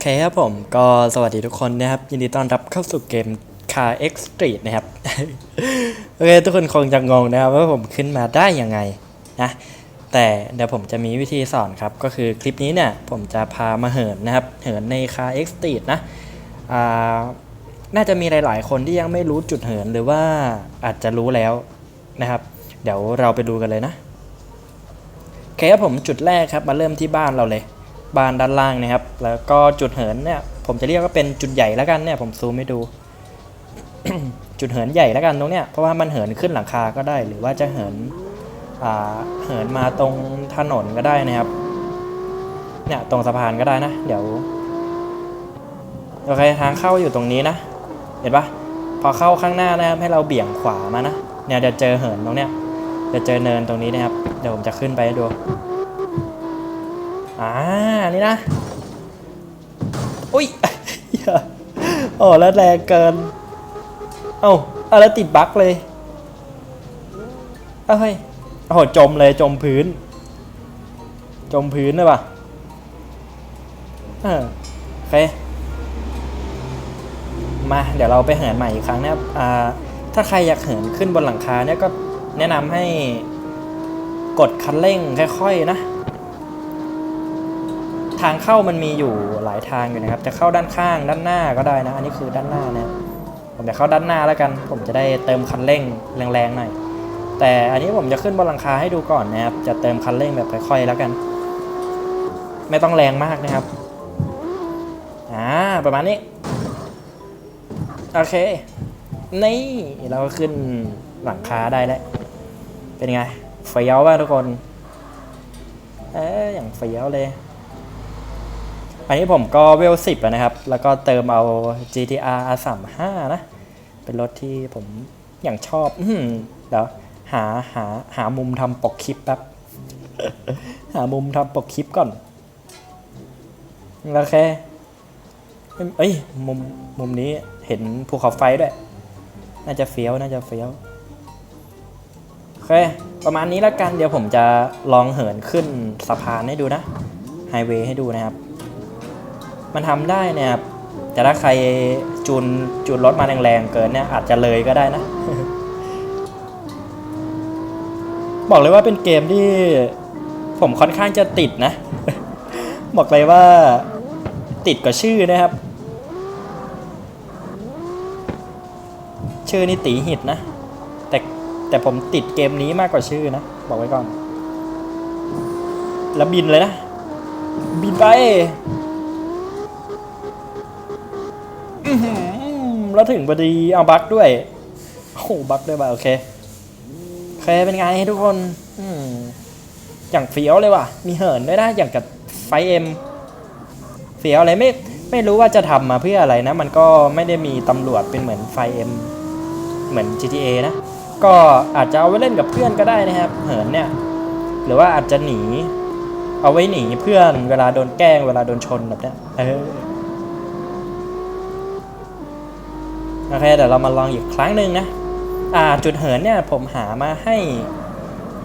เคครับผมก็สวัสดีทุกคนนะครับยินดีต้อนรับเข้าสู่เกม Car X Street นะครับ โอเค ทุกคนคงจะงงนะครับว่าผมขึ้นมาได้ยังไงนะแต่เดี๋ยวผมจะมีวิธีสอนครับ ก็คือคลิปนี้เนี่ย ผมจะพามาเหินนะครับ เหินใน Car X Street นะอ่าน่าจะมีหลาย ๆ คนที่ยังไม่รู้จุดเหินหรือว่าอาจจะรู้แล้วนะครับ เดี๋ยวเราไปดูกันเลยนะโอเคครับผมจุดแรกครับมาเริ่มที่บ้านเราเลย บานด้านล่างนะครับ แล้วก็จุดเหินเนี่ย ผมจะเรียกว่าเป็นจุดใหญ่แล้วกันเนี่ย ผมซูมให้ดู จุดเหินใหญ่แล้วกันตรงเนี้ยเพราะว่ามันเหินขึ้นหลังคาก็ได้ หรือว่าจะเหินเหินมาตรงถนนก็ได้นะครับ เนี่ยตรงสะพานก็ได้นะ เดี๋ยวโอเคทางเข้าอยู่ตรงนี้นะ เห็นปะพอเข้าข้างหน้านะครับให้เราเบี่ยงขวามานะ เนี่ยเดี๋ยวเจอเหินตรงเนี้ยจะเจอเนินตรงนี้นะครับ เดี๋ยวผมจะขึ้นไปดูอ่า นี่นะ อุ้ยโอ้แล้วแรงเกิน เอ้าอาแล้วติดบั๊กเลยเอ้ยโอ้โหจมเลยจมพื้น จมพื้นเลยป่ะเออโอเคมาเดี๋ยวเราไปเหินใหม่อีกครั้งนะครับอ่าถ้าใครอยากเหินขึ้นบนหลังคาเนี่ยก็แนะนำให้กดคันเร่งค่อยๆนะ ทางเข้ามันมีอยู่หลายทางอยู่นะครับ จะเข้าด้านข้างด้านหน้าก็ได้นะ อันนี้คือด้านหน้านะผมจะเข้าด้านหน้าแล้วกัน ผมจะได้เติมคันเร่งแรงๆหน่อย แต่อันนี้ผมจะขึ้นบนหลังคาให้ดูก่อนนะครับ จะเติมคันเร่งแบบค่อยๆแล้วกัน ไม่ต้องแรงมากนะครับ อ่า ประมาณนี้ โอเค นี่ เราก็ขึ้นหลังคาได้แล้ว เป็นไงเฟี้ยวป่ะทุกคน เอ๊ะอย่างเฟี้ยวเลย อันนี้ผมก็เวลสิบนะครับ แล้วก็เติมเอา GTR R35 นะ เป็นรถที่ผมอย่างชอบอื้อหือเดี๋ยวหาหาหามุมทำปกคลิปแป๊บ หามุมทำปกคลิปก่อน โอเค เอ้ย มุมมุมนี้เห็นภูเขาไฟด้วย น่าจะเฟี้ยว น่าจะเฟี้ยว โอเค ประมาณนี้แล้วกัน เดี๋ยวผมจะลองเหินขึ้นสะพานให้ดูนะ ไฮเวย์ให้ดูนะครับ มันทำได้เนี่ยแต่ถ้าใครจูนจูนรถมาแรงๆเกินเนี่ยอาจจะเลยก็ได้นะ บอกเลยว่าเป็นเกมที่ผมค่อนข้างจะติดนะ บอกเลยว่าติดกับชื่อนะครับ ชื่อนี่ตีหิตนะ แต่แต่ผมติดเกมนี้มากกว่าชื่อนะ บอกไว้ก่อน แล้วบินเลยนะ บินไป อื้อหื อแล้วถึงพอดีเอาบั๊กด้วยโอ้โหบั๊กด้วยว่ะโอเคโอเคเป็นไงทุกคนอืมอย่างเฟี้ยวเลยว่ะ มีเหินด้วยนะอย่างกับไฟเอ็มเฟี้ยวอะไรไม่ไม่รู้ว่าจะทำมาเพื่ออะไรนะ มันก็ไม่ได้มีตำรวจเป็นเหมือนไฟเอ็มเหมือน GTA นะ ก็อาจจะเอาไว้เล่นกับเพื่อนก็ได้นะครับ เหินเนี่ย หรือว่าอาจจะหนี เอาไว้หนีเพื่อนเวลาโดนแกล้งเวลาโดนชนแบบเนี้ยเออ โอเคเดี๋ยวเรามาลองอีกครั้งหนึ่งนะอ่าจุดเหินเนี่ยผมหามาให้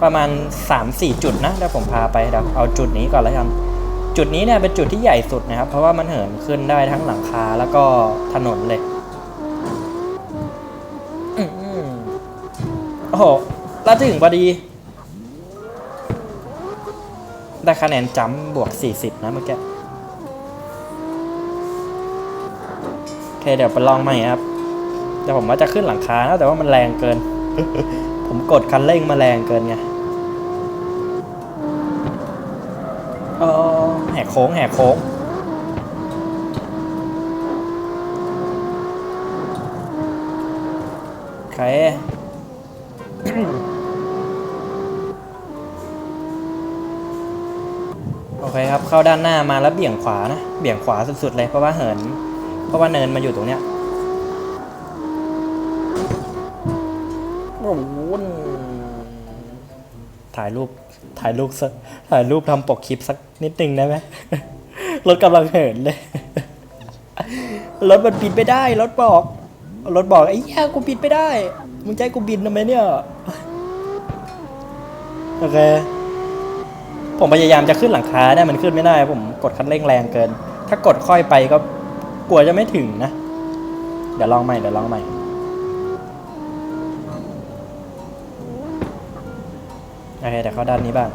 ประมาณ 3-4 จุดนะเดี๋ยวผมพาไปเดี๋ยวเอาจุดนี้ก่อนแล้วกันจุดนี้เนี่ยเป็นจุดที่ใหญ่สุดนะครับ เพราะว่ามันเหินขึ้นได้ทั้งหลังคาแล้วก็ถนนเลยโอ้โหแล้วถึงพอดี ได้คะแนนจัมบวก 40 นะเมื่อกี้โอเคเดี๋ยวไปลองใหม่ครับ แต่ผมว่าจะขึ้นหลังคานะแต่ว่ามันแรงเกิน ผมกดคันเร่งมาแรงเกินไงเออแหกโค้งแหกโค้งโอเคโอเคครับ เข้าด้านหน้ามาแล้วเบี่ยงขวานะ เบี่ยงขวาสุดๆเลยเพราะว่าเหิน เพราะว่าเนินมาอยู่ตรงเนี้ย โอ้โหถ่ายรูปถ่ายรูปสักถ่ายรูปทำปกคลิปสักนิดนึงได้ไหมรถกำลังเหินเลยรถมันบินไม่ได้รถบอกรถบอกไอ้เหี้ยกูบินไม่ได้มึงใจกูบินทำไมเนี่ยโอเคผมพยายามจะขึ้นหลังคาเนี่ยมันขึ้นไม่ได้ผมกดคันเร่งแรงเกิน ถ้ากดค่อยไปก็กลัวจะไม่ถึงนะ เดี๋ยวลองใหม่เดี๋ยวลองใหม่ อเคแต่เข้าด้านนี้บ้าง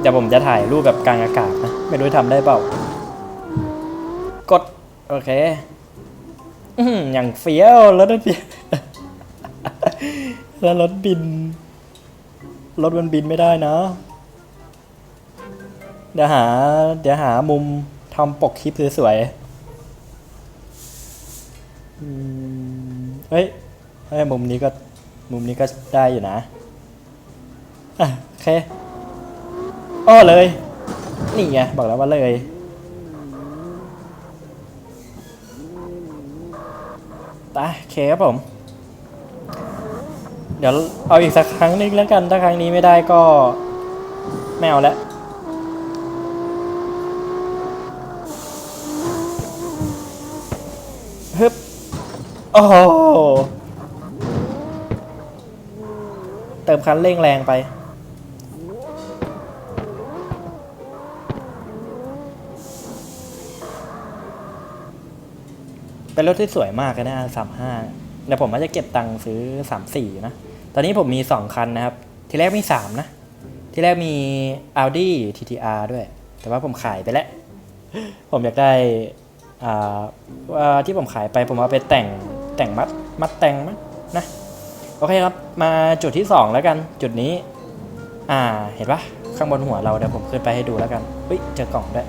เดี๋ยวผมจะถ่ายรูปแบบกลางอากาศนะไม่รู้ทำได้เปล่ากด โอเคอย่างเฟี้ยวรถมันบิแล้วรถบิน รถมันบินไม่ได้นะ เดี๋ยวหา เดี๋ยวหามุมทำปกคลิปสวยๆเฮ้ย เฮ้ยมุมนี้ก็มุมนี้ก็ได้อยู่นะอะโอเคอ้อเลย นี่ไงบอกแล้วว่าเลยตาเคครับผม เดี๋ยวเอาอีกสักครั้งนึงแล้วกัน ถ้าครั้งนี้ไม่ได้ก็ไม่เอาแล้วฮึบโอ้ เติมคันเร่งแรงไป เป็นรถที่สวยมากนะสามห้าเดี๋ยวผมว่าจจะเก็บตังค์ซื้อสามสี่นะ ตอนนี้ผมมีสองคันนะครับ ทีแรกมีสามนะ ทีแรกมี Audi TTR ด้วย แต่ว่าผมขายไปแล้ว ผมอยากได้อ่าที่ผมขายไปผมเอาไปแต่งแต่งมัดมัดแต่งมั้งนะ โอเคครับ มาจุดที่สองแล้วกัน จุดนี้ อ่า เห็นปะข้างบนหัวเราเดี๋ยวผมขึ้นไปให้ดูแล้วกันเฮ้ย เจอกล่องด้วย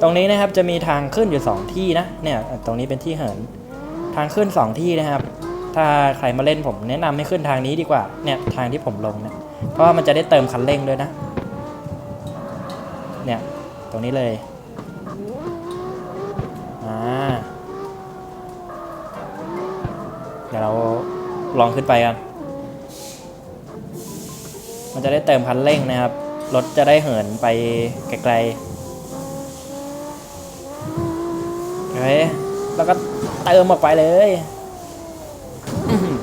ตรงนี้นะครับจะมีทางขึ้นอยู่ 2 ที่นะ เนี่ย ตรงนี้เป็นที่เหิน ทางขึ้น 2 ที่นะครับ ถ้าใครมาเล่นผมแนะนำให้ขึ้นทางนี้ดีกว่า เนี่ย ทางที่ผมลงเนี่ย เพราะว่ามันจะได้เติมคันเร่งด้วยนะ เนี่ย ตรงนี้เลย อ่า เดี๋ยวเราลองขึ้นไปกัน มันจะได้เติมคันเร่งนะครับ รถจะได้เหินไปไกลๆโอเคแล้วก็เติมออกไปเลยอื้อหือ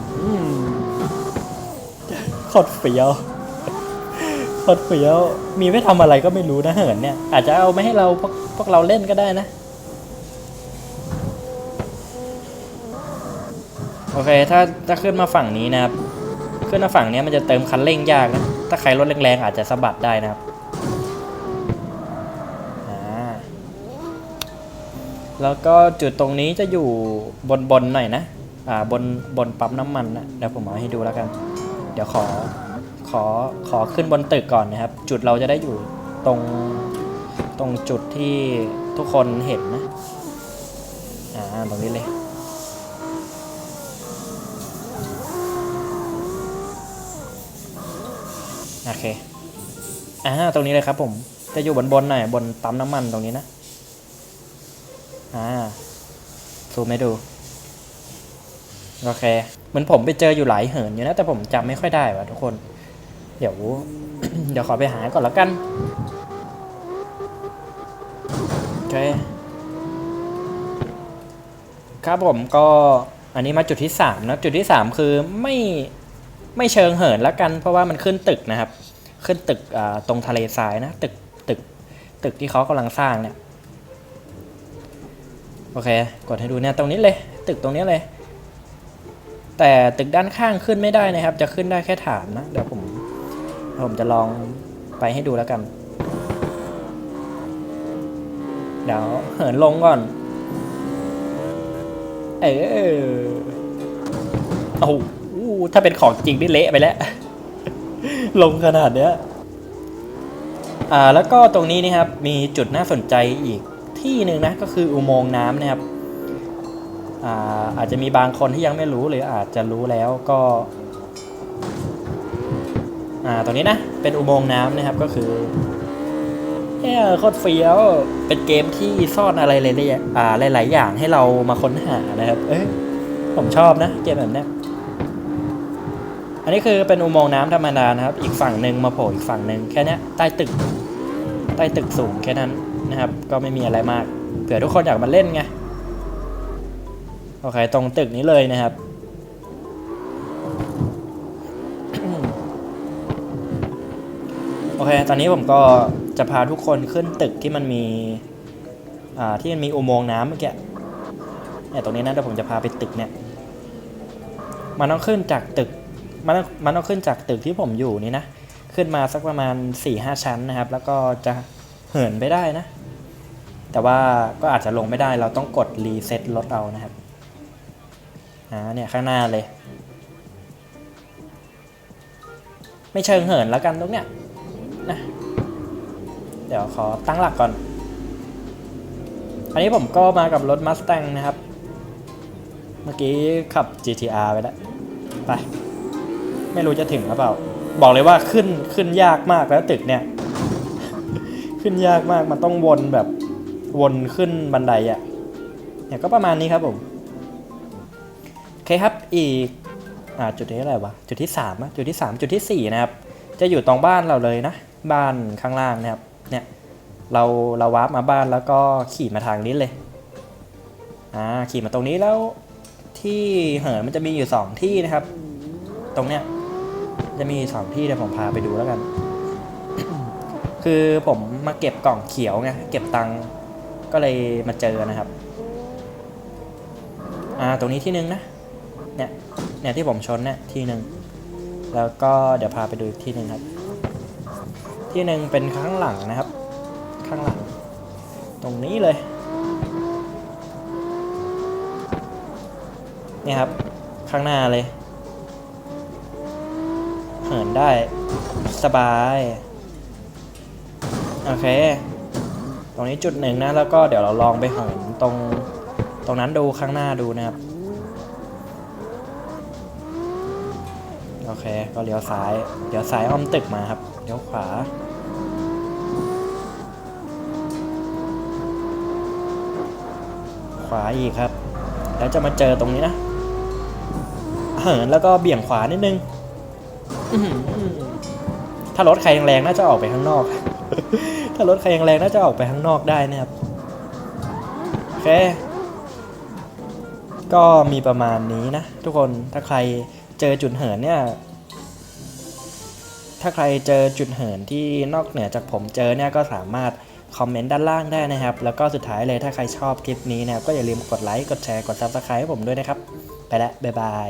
โคตรเฟี้ยวโคตรเฟี้ยว มีไว้ทำอะไรก็ไม่รู้นะเหินเนี่ย อาจจะเอาไม่ให้เราพวกพวกเราเล่นก็ได้นะ โอเค ถ้าถ้าขึ้นมาฝั่งนี้นะครับ ขึ้นมาฝั่งนี้มันจะเติมคันเร่งยากนะ ถ้าใครรถแรงๆอาจจะสะบัดได้นะครับอ่าแล้วก็จุดตรงนี้จะอยู่บนบนหน่อยนะ อ่า บนบนปั๊มน้ำมันนะเดี๋ยวผมเอาให้ดูแล้วกัน เดี๋ยวขอ ขอ ขอขึ้นบนตึกก่อนนะครับ จุดเราจะได้อยู่ตรง ตรงจุดที่ทุกคนเห็นนะ อ่า ตรงนี้เลย เคอ่าตรงนี้เลยครับผม จะอยู่บนบนๆหน่อยบนปั๊มน้ำมันตรงนี้นะ อ่าซูมให้ดู โอเค เหมือนผมไปเจออยู่หลายเหินอยู่นะ แต่ผมจำไม่ค่อยได้ว่ะทุกคน เดี๋ยว เดี๋ยวขอไปหาก่อนแล้วกัน โอเค ครับผมก็อันนี้มาจุดที่สามนะจุดที่สามคือไม่ไม่เชิงเหินแล้วกัน เพราะว่ามันขึ้นตึกนะครับ ขึ้นตึกตรงทะเลทรายนะตึกตึกตึกที่เขากำลังสร้างเนี่ยโอเคกดให้ดูเนี่ยตรงนี้เลย ตึกตรงนี้เลย แต่ตึกด้านข้างขึ้นไม่ได้นะครับ จะขึ้นได้แค่ฐานนะเดี๋ยวผมผมจะลองไปให้ดูแล้วกัน เดี๋ยวเหินลงก่อน เออโอ้โหถ้าเป็นของจริงนี่เละไปแล้ว ลงขนาดเนี้ยอ่าแล้วก็ตรงนี้นี่ครับมีจุดน่าสนใจอีกที่หนึ่งนะก็คืออุโมงค์น้ำนะครับอ่าอาจจะมีบางคนที่ยังไม่รู้หรืออาจจะรู้แล้วก็อ่าตรงนี้นะเป็นอุโมงค์น้ำนะครับก็คือเฮ้โคตรเฟี้ยวเป็นเกมที่ซ่อนอะไรหลายๆอ่าหลายๆอย่างให้เรามาค้นหานะครับ เอ้ยผมชอบนะเกมแบบนี้ อันนี้คือเป็นอุโมงค์น้ำธรรมดานะครับ อีกฝั่งหนึ่งมาโผล่อีกฝั่งหนึ่งแค่นี้ใต้ตึก ใต้ตึกสูงแค่นั้นนะครับ ก็ไม่มีอะไรมากเผื่อทุกคนอยากมาเล่นไงโอเคตรงตึกนี้เลยนะครับโอเค ตอนนี้ผมก็จะพาทุกคนขึ้นตึกที่มันมีอ่าที่มันมีอุโมงค์น้ำเมื่อกี้เนี่ยตรงนี้นะเดี๋ยวผมจะพาไปตึกเนี่ยมันต้องขึ้นจากตึก มันมันต้องขึ้นจากตึกที่ผมอยู่นี่นะ ขึ้นมาสักประมาณ4ี่ห้าชั้นนะครับ แล้วก็จะเหินไปได้นะ แต่ว่าก็อาจจะลงไม่ได้เราต้องกดรีเซ็ตรถเอานะครับอ่าเนี่ยข้างหน้าเลย ไม่เชิงเหินแล้วกันตรงเนี้ยนะเดี๋ยวขอตั้งหลักก่อน อันนี้ผมก็มากับรถ Mustang นะครับ เมื่อกี้ขับ GTR ไปแล้ว ไป ไม่รู้จะถึงหรือเปล่า บอกเลยว่าขึ้นขึ้นยากมากแล้วตึกเนี่ย ขึ้นยากมากมันต้องวนแบบวนขึ้นบันไดอะ่ะเนี่ยก็ประมาณนี้ครับผมโอเคครับอีกอ่าจุดที่อะไรวะจุดที่สามอะจุดที่สามจุดที่สี่นะครับ จะอยู่ตรงบ้านเราเลยนะ บ้านข้างล่างนะครับ เนี่ยเราเราวาร์ปมาบ้านแล้วก็ขี่มาทางนี้เลยอ่าขี่มาตรงนี้แล้วที่เหินมันจะมีอยู่สองที่นะครับ ตรงเนี้ย จะมีสองที่เดี๋ยวผมพาไปดูแล้วกัน คือผมมาเก็บกล่องเขียวไงเก็บตังก็เลยมาเจอนะครับ อ่าตรงนี้ที่หนึ่งนะ เนี่ย เนี่ยที่ผมชนเนี่ยที่หนึ่งแล้วก็เดี๋ยวพาไปดูอีกที่หนึ่งครับ ที่หนึ่งเป็นข้างหลังนะครับ ข้างหลัง ตรงนี้เลยนี่ครับ ข้างหน้าเลย หินได้ สบาย โอเค ตรงนี้จุดหนึ่งนะ แล้วก็เดี๋ยวเราลองไปเหินตรงตรงนั้นดูข้างหน้าดูนะครับ โอเค ก็เลี้ยวซ้าย เดี๋ยวซ้ายอ้อมตึกมาครับ เลี้ยวขวาขวาอีกครับ แล้วจะมาเจอตรงนี้นะ เหินแล้วก็เบี่ยงขวานิดนึง ถ้ารถใครแรงๆน่าจะออกไปข้างนอก ถ้ารถใครแรงๆน่าจะออกไปข้างนอกได้นะครับโอเค ก็มีประมาณนี้นะ ทุกคนถ้าใครเจอจุดเหินเนี่ย ถ้าใครเจอจุดเหินที่นอกเหนือจากผมเจอเนี่ยก็สามารถคอมเมนต์ด้านล่างได้นะครับ แล้วก็สุดท้ายเลยถ้าใครชอบคลิปนี้นะครับ ก็อย่าลืมกดไลค์ กดแชร์ กด Subscribe ให้ผมด้วยนะครับ ไปล้วบ๊ายบาย